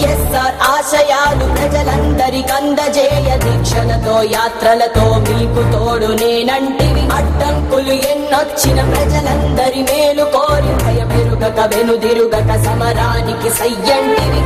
వైఎస్ఆర్ ఆశయాలు ప్రజలందరికి అందజేయ దీక్షలతో యాత్రలతో మీకు తోడు నేనంటివి. అడ్డంకులు ఎన్నొచ్చిన ప్రజలందరి మేలు కోరి భయమెరుగక వెనుదిరుగక సమరానికి సయ్యంటివి.